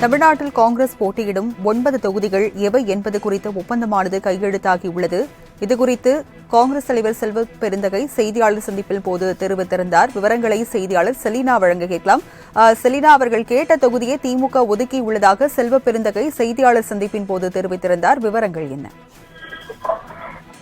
தமிழ்நாட்டில் காங்கிரஸ் போட்டியிடும் ஒன்பது தொகுதிகள் எவை என்பது குறித்த ஒப்பந்தமானது கையெழுத்தாகியுள்ளது. இதுகுறித்து காங்கிரஸ் தலைவர் செல்வ பெருந்தகை செய்தியாளர் சந்திப்பின் போது தெரிவித்திருந்தார். விவரங்களை செய்தியாளர் செலினா வழங்க கேட்கலாம். செலினா அவர்கள் கேட்ட தொகுதியை திமுக ஒதுக்கியுள்ளதாக செல்வ பெருந்தகை செய்தியாளர் சந்திப்பின் போது தெரிவித்திருந்தார். விவரங்கள் என்ன?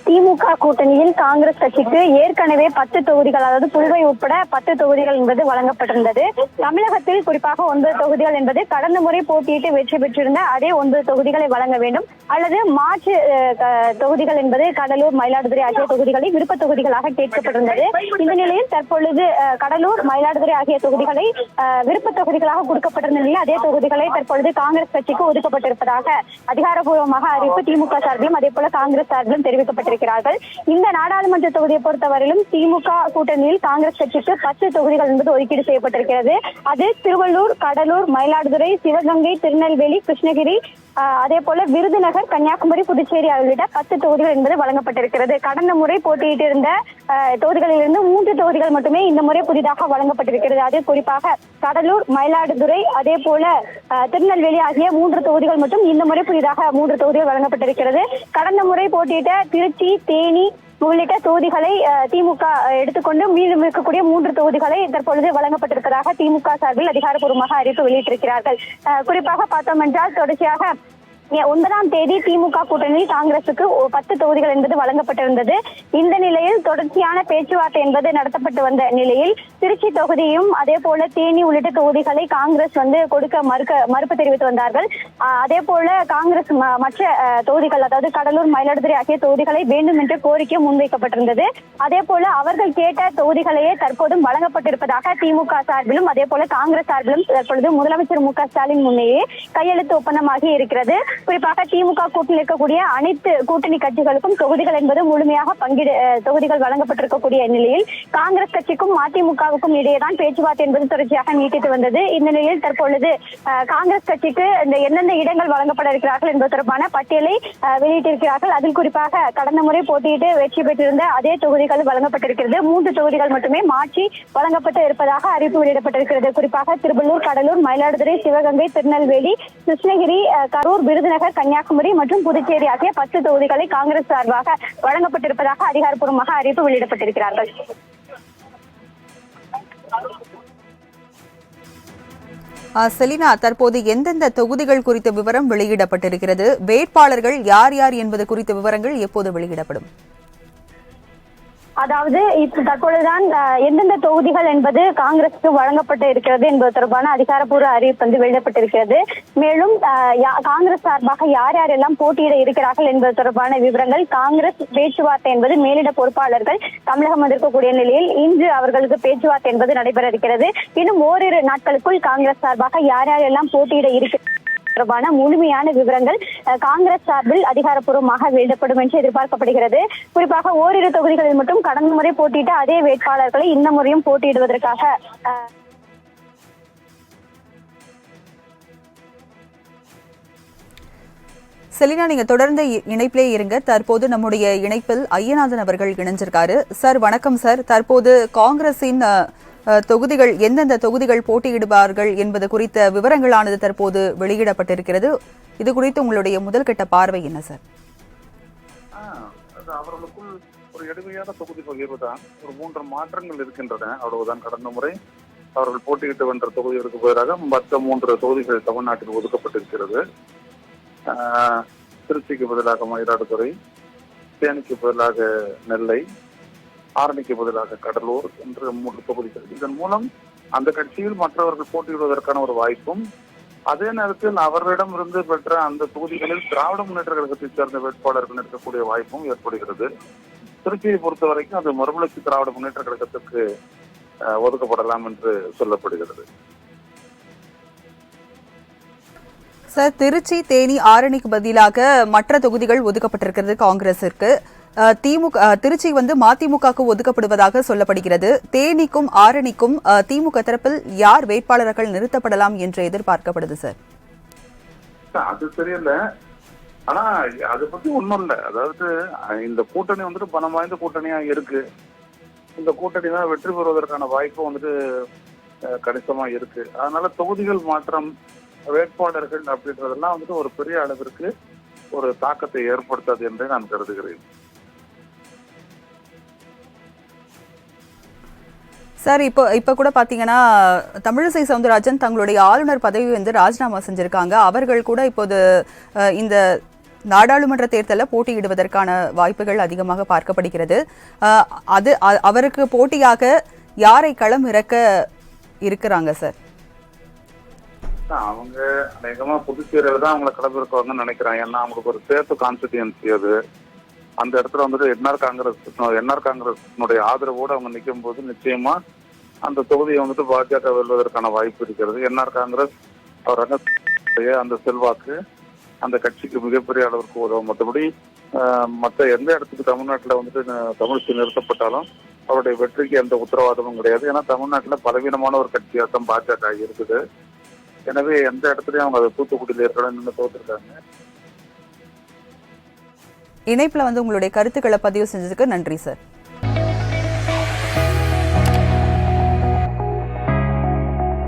திமுக கூட்டணியில் காங்கிரஸ் கட்சிக்கு ஏற்கனவே பத்து தொகுதிகள் அதாவது புதுவை உட்பட பத்து தொகுதிகள் என்பது வழங்கப்பட்டிருந்தது. தமிழகத்தில் குறிப்பாக ஒன்பது தொகுதிகள் என்பது கடந்த முறை போட்டியிட்டு வெற்றி பெற்றிருந்த அதே ஒன்பது தொகுதிகளை வழங்க வேண்டும். அல்லது மாற்று க- தொகுதிகள் என்பது கடலூர் மயிலாடுதுறை ஆகிய தொகுதிகளை விருப்ப தொகுதிகளாக கேட்கப்பட்டிருந்தது. இந்த நிலையில் தற்பொழுது கடலூர் மயிலாடுதுறை ஆகிய தொகுதிகளை விருப்ப தொகுதிகளாக கொடுக்கப்பட்டிருந்த நிலையில் அதே தொகுதிகளை தற்பொழுது காங்கிரஸ் கட்சிக்கு ஒதுக்கப்பட்டிருப்பதாக அதிகாரப்பூர்வமாக அறிவிப்பு திமுக சார்பிலும் அதே போல காங்கிரஸ் சார்பிலும் வைத்திருக்கிறார்கள் இந்த நாடாளுமன்ற தொகுதியை பொறுத்தவரையிலும் திமுக கூட்டணியில் காங்கிரஸ் கட்சிக்கு பத்து தொகுதிகள் என்பது ஒதுக்கீடு செய்யப்பட்டிருக்கிறது. அது திருவள்ளூர் கடலூர் மயிலாடுதுறை சிவகங்கை திருநெல்வேலி கிருஷ்ணகிரி அதே போல விருதுநகர் கன்னியாகுமரி புதுச்சேரி உள்ளிட்ட பத்து தொகுதிகள் என்பது வழங்கப்பட்டிருக்கிறது. கடந்த முறை போட்டியிட்டு இருந்த தொகுதிகளிலிருந்து மூன்று தொகுதிகள் மட்டுமே இந்த முறை புதிதாக வழங்கப்பட்டிருக்கிறது. அது குறிப்பாக கடலூர் மயிலாடுதுறை அதே போல திருநெல்வேலி ஆகிய மூன்று தொகுதிகள் மட்டும் இந்த முறை புதிதாக மூன்று தொகுதிகள் வழங்கப்பட்டிருக்கிறது. கடந்த முறை போட்டியிட்ட திருச்சி தேனி உள்ளிட்ட தொகுதிகளை திமுக எடுத்துக்கொண்டு மீண்டும் இருக்கக்கூடிய மூன்று தொகுதிகளை தற்பொழுது வழங்கப்பட்டிருப்பதாக திமுக சார்பில் அதிகாரப்பூர்வமாக அறிவிப்பு வெளியிட்டிருக்கிறார்கள். அஹ், குறிப்பாக பார்த்தோம் என்றால் தொடர்ச்சியாக ஒன்பதாம் தேதி திமுக கூட்டணியில் காங்கிரசுக்கு பத்து தொகுதிகள் என்பது வழங்கப்பட்டிருந்தது. இந்த நிலையில் தொடர்ச்சியான பேச்சுவார்த்தை என்பது நடத்தப்பட்டு வந்த நிலையில் திருச்சி தொகுதியும் அதே போல தேனி உள்ளிட்ட தொகுதிகளை காங்கிரஸ் வந்து கொடுக்க மறுக்க மறுப்பு தெரிவித்து வந்தார்கள். அதே போல காங்கிரஸ் மற்ற தொகுதிகள் அதாவது கடலூர் மயிலாடுதுறை ஆகிய தொகுதிகளை வேண்டும் என்ற கோரிக்கை முன்வைக்கப்பட்டிருந்தது. அதே போல அவர்கள் கேட்ட தொகுதிகளையே தற்போதும் வழங்கப்பட்டிருப்பதாக திமுக சார்பிலும் அதே போல காங்கிரஸ் சார்பிலும் தற்பொழுது முதலமைச்சர் மு க ஸ்டாலின் முன்னேயே கையெழுத்து ஒப்பந்தமாகி இருக்கிறது. குறிப்பாக திமுக கூட்டணியில் இருக்கக்கூடிய அனைத்து கூட்டணி கட்சிகளுக்கும் தொகுதிகள் என்பது முழுமையாக பங்கிடு தொகுதிகள் வழங்கப்பட்டிருக்கக்கூடிய நிலையில் காங்கிரஸ் கட்சிக்கும் அதிமுக திமுகவுக்கும் இடையேதான் பேச்சுவார்த்தை என்பது தொடர்ச்சியாக நீட்டித்து வந்தது. இந்த நிலையில் தற்பொழுது காங்கிரஸ் கட்சிக்கு இந்த எந்தெந்த இடங்கள் வழங்கப்பட இருக்கிறார்கள் என்பது தொடர்பான பட்டியலை வெளியிட்டிருக்கிறார்கள். அதில் குறிப்பாக கடந்த முறை போட்டியிட்டு வெற்றி பெற்றிருந்த அதே தொகுதிகள் வழங்கப்பட்டிருக்கிறது. மூன்று தொகுதிகள் மட்டுமே மாற்றி வழங்கப்பட்டு இருப்பதாக அறிவிப்பு வெளியிடப்பட்டிருக்கிறது. குறிப்பாக திருவள்ளூர் கடலூர் மயிலாடுதுறை சிவகங்கை திருநெல்வேலி கிருஷ்ணகிரி கரூர் விருதுநகர் கன்னியாகுமரி மற்றும் புதுச்சேரி ஆகிய பத்து தொகுதிகளை காங்கிரஸ் சார்பாக வழங்கப்பட்டிருப்பதாக அதிகாரப்பூர்வமாக அறிவிப்பு வெளியிடப்பட்டிருக்கிறார்கள். செலினா தற்போது எந்தெந்த தொகுதிகள் குறித்த விவரம் வெளியிடப்பட்டிருக்கிறது? வேட்பாளர்கள் யார் யார் என்பது குறித்த விவரங்கள் எப்போது வெளியிடப்படும்? அதாவது இப்ப தற்பொழுதுதான் எந்தெந்த தொகுதிகள் என்பது காங்கிரசுக்கு வழங்கப்பட்டு இருக்கிறது என்பது தொடர்பான அதிகாரப்பூர்வ அறிவிப்பு வந்து வெளியிடப்பட்டிருக்கிறது. மேலும் அஹ், யா- காங்கிரஸ் சார்பாக யார் யாரெல்லாம் போட்டியிட இருக்கிறார்கள் என்பது தொடர்பான விவரங்கள் காங்கிரஸ் பேச்சுவார்த்தை என்பது மேலிட பொறுப்பாளர்கள் தமிழகம் வந்திருக்கக்கூடிய நிலையில் இன்று அவர்களுக்கு பேச்சுவார்த்தை என்பது நடைபெற இருக்கிறது. இன்னும் ஓரிரு நாட்களுக்குள் காங்கிரஸ் சார்பாக யார் யாரெல்லாம் போட்டியிட இருக்கிற தொடர்பான முழுமையான விவரங்கள் காங்கிரஸ் சார்பில் அதிகாரப்பூர்வமாக வெளியிடப்படும் என்று எதிர்பார்க்கப்படுகிறது. குறிப்பாக ஓரிரு தொகுதிகளில் மட்டும் கடந்த முறை போட்டியிட்ட அதே வேட்பாளர்களை இந்த முறையும் போட்டியிடுவதற்காக செலினா நீங்க தொடர்ந்து இணைப்பிலே இருங்க. தற்போது நம்முடைய இணைப்பில் ஐயநாதன் அவர்கள் இணைஞ்சிருக்காரு. சார் வணக்கம் சார். தற்போது காங்கிரசின் தொகுதிகள் எந்தெந்த தொகுதிகள் போட்டியிடுவார்கள் என்பது குறித்த விவரங்களானது தற்போது வெளியிடப்பட்டிருக்கிறது. இது குறித்து உங்களுடைய முதல்கட்ட பார்வை என்ன சார்? அவர்களுக்கும் அது அவர்களுக்குள் ஒரு எளிமையான தொகுதி பகிர்வு தான். ஒரு மூன்று மாற்றங்கள் இருக்கின்றன அவ்வளவுதான் கடந்த முறை. அவர்கள் போட்டியிட்டு வென்ற தொகுதிகளுக்கு பதிலாக மற்ற மூன்று தொகுதிகள் தமிழ்நாட்டில் ஒதுக்கப்பட்டிருக்கிறது. திருச்சிக்கு பதிலாக மயிலாடுதுறை தேனிக்கு பதிலாக நெல்லை ஆரணிக்கு பதிலாக கடலூர் என்று மூன்று தொகுதிகள் இதன் மூலம் அந்த கட்சியில் மற்றவர்கள் போட்டியிடுவதற்கான ஒரு வாய்ப்பும் அதே நேரத்தில் அவர்களிடமிருந்து பெற்ற அந்த தொகுதிகளில் திராவிட முன்னேற்ற கழகத்தைச் சேர்ந்த வேட்பாளர்கள் இருக்கக்கூடிய வாய்ப்பும் ஏற்படுகிறது. திருச்சியை பொறுத்த வரைக்கும் அது மறுமலர்ச்சி திராவிட முன்னேற்ற கழகத்திற்கு அஹ், ஒதுக்கப்படலாம் என்று சொல்லப்படுகிறது. சார் திருச்சி தேனி ஆரணிக்கு பதிலாக மற்ற தொகுதிகள் ஒதுக்கப்பட்டிருக்கிறது காங்கிரசிற்கு. திமுக திருச்சி வந்து மதிமுகவுக்கு ஒதுக்கப்படுவதாக சொல்லப்படுகிறது. தேனிக்கும் ஆரணிக்கும் திமுக தரப்பில் யார் வேட்பாளர்கள் நிறுத்தப்படலாம் என்று எதிர்பார்க்கப்படுது சார்? அது தெரியல. ஆனா அதை பத்தி ஒண்ணும் இல்ல. அதாவது இந்த கூட்டணி வந்துட்டு பணம் வாய்ந்த கூட்டணியா இருக்கு. இந்த கூட்டணி தான் வெற்றி பெறுவதற்கான வாய்ப்பு வந்துட்டு கணிசமா இருக்கு. அதனால தொகுதிகள் மாற்றம் வேட்பாளர்கள் அப்படின்றதெல்லாம் வந்துட்டு ஒரு பெரிய அளவிற்கு ஒரு தாக்கத்தை ஏற்படுத்தாது என்றே நான் கருதுகிறேன். சார் இப்போ இப்போ கூட பார்த்தீங்கன்னா தமிழிசை சவுந்தரராஜன் தங்களுடைய ஆளுநர் பதவி வந்து ராஜினாமா செஞ்சுருக்காங்க. அவர்கள் கூட இப்போது இந்த நாடாளுமன்ற தேர்தலில் போட்டியிடுவதற்கான வாய்ப்புகள் அதிகமாக பார்க்கப்படுகிறது. அது அவருக்கு போட்டியாக யாரை களம் இறக்க இருக்கிறாங்க சார்? அவங்க அநேகமாக புதுச்சேரியில் தான் அவங்களை கிளம்பிருக்காங்கன்னு நினைக்கிறேன் ஏன்னா அவங்களுக்கு ஒரு சேஃப் கான்ஸ்டிடியன்சி அது. அந்த இடத்துல வந்துட்டு என்ஆர் காங்கிரஸ் என்ஆர் காங்கிரஸ்னுடைய ஆதரவோடு அவங்க நிற்கும் போது நிச்சயமா அந்த தொகுதியை வந்துட்டு பாஜக வெல்வதற்கான வாய்ப்பு இருக்கிறது. என்ஆர் காங்கிரஸ் அவர் அந்த செல்வாக்கு அந்த கட்சிக்கு மிகப்பெரிய அளவிற்கு உதவும். மற்றபடி மற்ற எந்த இடத்துக்கு தமிழ்நாட்டில் வந்துட்டு தமிழ்ச்சி நிறுத்தப்பட்டாலும் அவருடைய வெற்றிக்கு எந்த உத்தரவாதமும் கிடையாது. ஏன்னா தமிழ்நாட்டில் பலவீனமான ஒரு கட்சியாக தான் பாஜக இருக்குது. எனவே எந்த இடத்துலையும் அவங்க அதை தூத்துக்குடியில் இருக்கணும்னு நின்று தோத்துருக்காங்க. இணைப்பில் வந்து உங்களுடைய கருத்துக்களை பதிவு செஞ்சதுக்கு நன்றி சார்.